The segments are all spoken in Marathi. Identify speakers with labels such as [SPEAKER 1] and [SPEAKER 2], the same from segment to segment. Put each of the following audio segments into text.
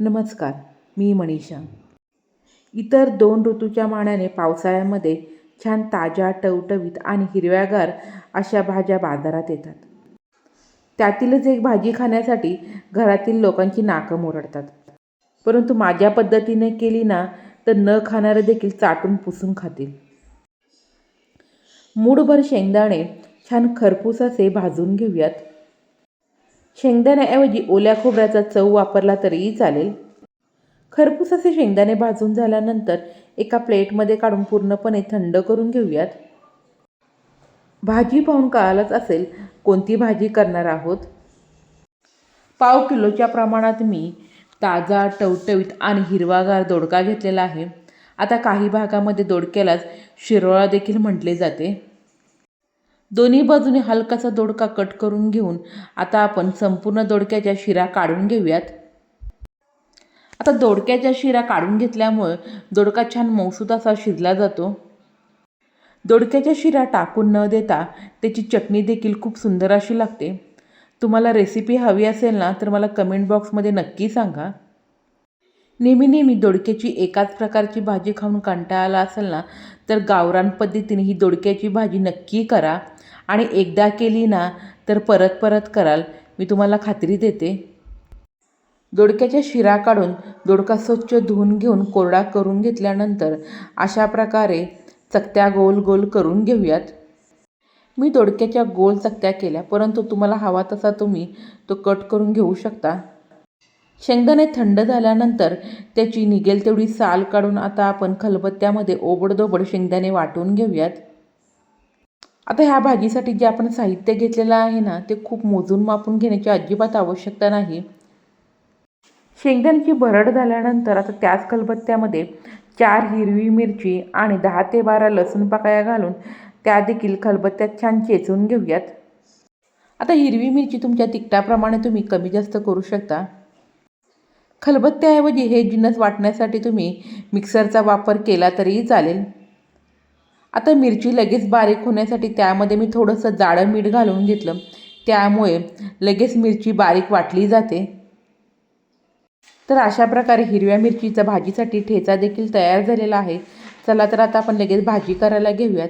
[SPEAKER 1] नमस्कार मी मनीषा. इतर दोन ऋतूच्या मानाने पावसाळ्यामध्ये छान ताज्या टवटवीत आणि हिरव्यागार अशा भाज्या बाजारात येतात. त्यातीलच एक भाजी खाण्यासाठी घरातील लोकांची नाकं मोरडतात. परंतु माझ्या पद्धतीने केली ना तर न खाणारे देखील चाटून पुसून खातील. मूडभर शेंगदाणे छान खरपूस असे भाजून घेऊयात. शेंगदाण्याऐवजी ओल्या खोबऱ्याचा चव वापरला तरीही चालेल. खरपूस असे शेंगदाणे भाजून झाल्यानंतर एका प्लेटमध्ये काढून पूर्णपणे थंड करून घेऊयात. भाजी पाहून कळालंच असेल कोणती भाजी करणार आहोत. पाव किलोच्या प्रमाणात मी ताजा टवटवीत आणि हिरवागार दोडका घेतलेला आहे. आता काही भागामध्ये दोडक्यालाच शिरोळा देखील म्हटले जाते. दोन्ही बाजूने हलकासा दोडका कट करून घेऊन आता आपण संपूर्ण दोडक्याच्या शिरा काढून घेऊयात. आता दोडक्याच्या शिरा काढून घेतल्यामुळे दोडका छान मौसूद असा शिजला जातो. दोडक्याच्या शिरा टाकून न देता त्याची चटणी देखील खूप सुंदर अशी लागते. तुम्हाला रेसिपी हवी असेल ना तर मला कमेंट बॉक्समध्ये नक्की सांगा. नेहमी नेहमी दोडक्याची एकाच प्रकारची भाजी खाऊन कंटाळा आला असेल ना तर गावरान पद्धतीने ही दोडक्याची भाजी नक्की करा. आणि एकदा केली ना तर परत परत कराल. मी तुम्हाला खात्री देते. दोडक्याच्या शिरा काढून दोडका स्वच्छ धुवून घेऊन कोरडा करून घेतल्यानंतर अशा प्रकारे चकत्या गोल गोल करून घेऊयात. मी दोडक्याच्या गोल चकत्या केल्या परंतु तुम्हाला हवा तसा तुम्ही तो कट करून घेऊ शकता. शेंगदाणे थंड झाल्यानंतर त्याची निघेल तेवढी साल काढून आता आपण खलबत्त्यामध्ये ओबडदोबड शेंगदाणे वाटून घेऊयात. आता ह्या भाजीसाठी जे आपण साहित्य घेतलेलं आहे ना ते खूप मोजून मापून घेण्याची अजिबात आवश्यकता नाही. शेंगदाण्याची भरड झाल्यानंतर आता त्याच खलबत्त्यामध्ये चार हिरवी मिरची आणि दहा ते बारा लसूण पाकळ्या घालून त्या देखील खलबत्त्यात छान चेचून घेऊयात. आता हिरवी मिरची तुमच्या तिखटाप्रमाणे तुम्ही कमी जास्त करू शकता. खलबत्त्याऐवजी हे जिन्नस वाटण्यासाठी तुम्ही मिक्सरचा वापर केला तरीही चालेल. आता मिरची लगेच बारीक होण्यासाठी त्यामध्ये मी थोडंसं जाडं मीठ घालून घेतलं. त्यामुळे लगेच मिरची बारीक वाटली जाते. तर अशा प्रकारे हिरव्या मिरचीचा भाजीसाठी ठेचा देखील तयार झालेला आहे. चला तर आता आपण लगेच भाजी करायला घेऊयात.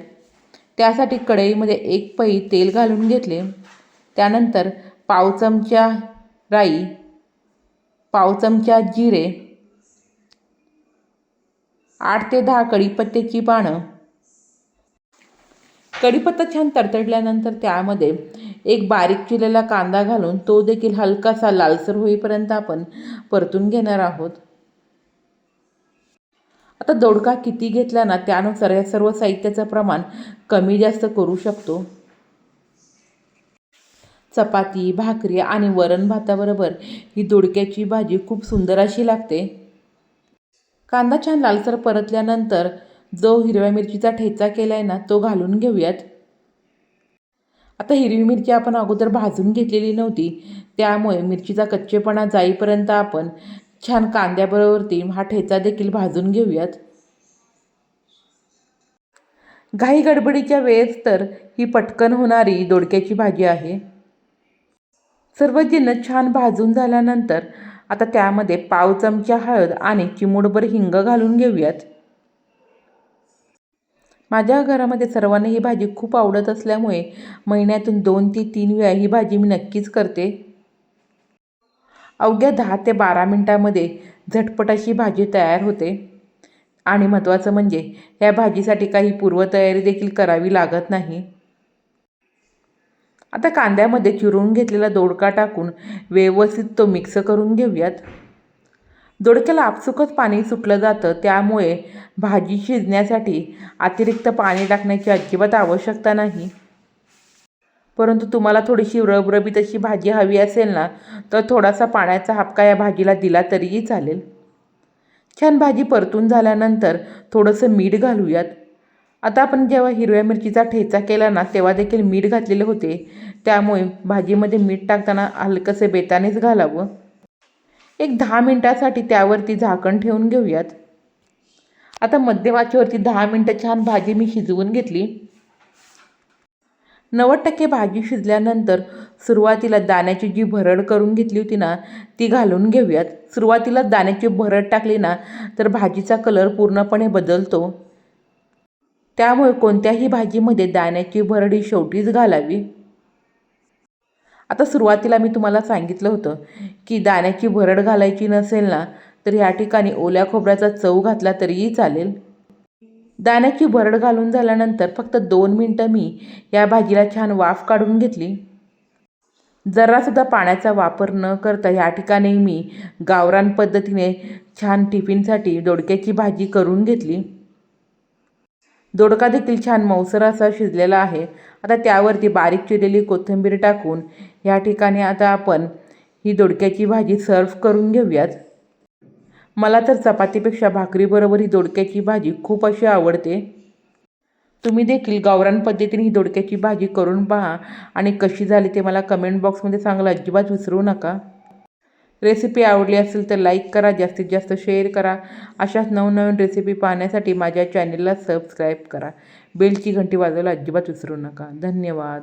[SPEAKER 1] त्यासाठी कढईमध्ये एक पई तेल घालून घेतले. त्यानंतर पाव चमचा राई पाव चमचा जिरे आठ ते दहा कढीपत्त्याची पानं कढीपत्ता छान तडतडल्यानंतर त्यामध्ये एक बारीक चिरलेला कांदा घालून तो देखील हलकासा लालसर होईपर्यंत आपण परतून घेणार आहोत. आता दोडका किती घेतला ना त्यानुसार या सर्व साहित्याचं प्रमाण कमी जास्त करू शकतो. चपाती भाकरी आणि वरण भाताबरोबर ही दोडक्याची भाजी खूप सुंदर अशी लागते. कांदा छान लालसर परतल्यानंतर जो हिरव्या मिरचीचा ठेचा केला आहे ना तो घालून घेऊयात. आता हिरवी मिरची आपण अगोदर भाजून घेतलेली नव्हती. त्यामुळे मिरचीचा कच्चेपणा जाईपर्यंत आपण छान कांद्याबरोबरती हा ठेचा देखील भाजून घेऊयात. घाई गडबडीच्या वेळेस तर ही पटकन होणारी दोडक्याची भाजी आहे. सर्व छान भाजून झाल्यानंतर आता त्यामध्ये पाव चमचा हळद आणि चिमूटभर हिंग घालून घेऊयात. माझ्या घरामध्ये सर्वांना ही भाजी खूप आवडत असल्यामुळे महिन्यातून दोन ते तीन वेळा ही भाजी मी नक्कीच करते. अवघ्या दहा ते बारा मिनटामध्ये झटपट अशी भाजी तयार होते. आणि महत्त्वाचं म्हणजे या भाजीसाठी काही पूर्वतयारी देखील करावी लागत नाही. आता कांद्यामध्ये चिरून घेतलेला दोडका टाकून व्यवस्थित तो मिक्स करून घेऊयात. दोडक्याला आपसुकच पाणी सुटलं जातं. त्यामुळे भाजी शिजण्यासाठी अतिरिक्त पाणी टाकण्याची अजिबात आवश्यकता नाही. परंतु तुम्हाला थोडीशी रबरबीत अशी भाजी हवी असेल ना तर थोडासा पाण्याचा हापका या भाजीला दिला तरीही चालेल. छान भाजी परतून झाल्यानंतर थोडंसं मीठ घालूयात. आता आपण जेव्हा हिरव्या मिरचीचा ठेचा केला ना तेव्हा देखील मीठ घातलेले होते. त्यामुळे भाजीमध्ये मीठ टाकताना हलकंसे बेतानेच घालावं. एक दहा मिनटासाठी त्यावरती झाकण ठेवून घेऊयात. आता मध्यमाचीवरती दहा मिनटं छान भाजी मी शिजवून घेतली. नव्वद टक्के भाजी शिजल्यानंतर सुरुवातीला दाण्याची जी भरड करून घेतली होती ना ती घालून घेऊयात. सुरुवातीला दाण्याची भरड टाकली ना तर भाजीचा कलर पूर्णपणे बदलतो. त्यामुळे कोणत्याही भाजीमध्ये दाण्याची भरड ही शेवटीच घालावी. आता सुरुवातीला मी तुम्हाला सांगितलं होतं की दाण्याची भरड घालायची नसेल ना तर ह्या ठिकाणी ओल्या खोबऱ्याचा चव घातला तरीही चालेल. दाण्याची भरड घालून झाल्यानंतर फक्त दोन मिनटं मी या भाजीला छान वाफ काढून घेतली. जरासुद्धा पाण्याचा वापर न करता या ठिकाणी मी गावरान पद्धतीने छान टिफिनसाठी दोडक्याची भाजी करून घेतली. दोडका देखील छान मौसर असा शिजलेला आहे. आता त्यावरती बारीक चिरलेली कोथिंबीर टाकून या ठिकाणी आता आपण ही दोडक्याची भाजी सर्व करून घेऊयात. मला तर चपातीपेक्षा भाकरीबरोबर ही दोडक्याची भाजी खूप अशी आवडते. तुम्ही देखील गावरान पद्धतीने ही दोडक्याची भाजी करून पहा आणि कशी झाली ते मला कमेंट बॉक्समध्ये सांगायला अजिबात विसरू नका. रेसिपी आवडली असेल तर लाईक करा जास्तीत जास्त शेअर करा. अशाच नवनवीन रेसिपी पाहण्यासाठी माझ्या चॅनेलला सबस्क्राईब करा. बेलची घंटी वाजवायला अजिबात विसरू नका. धन्यवाद.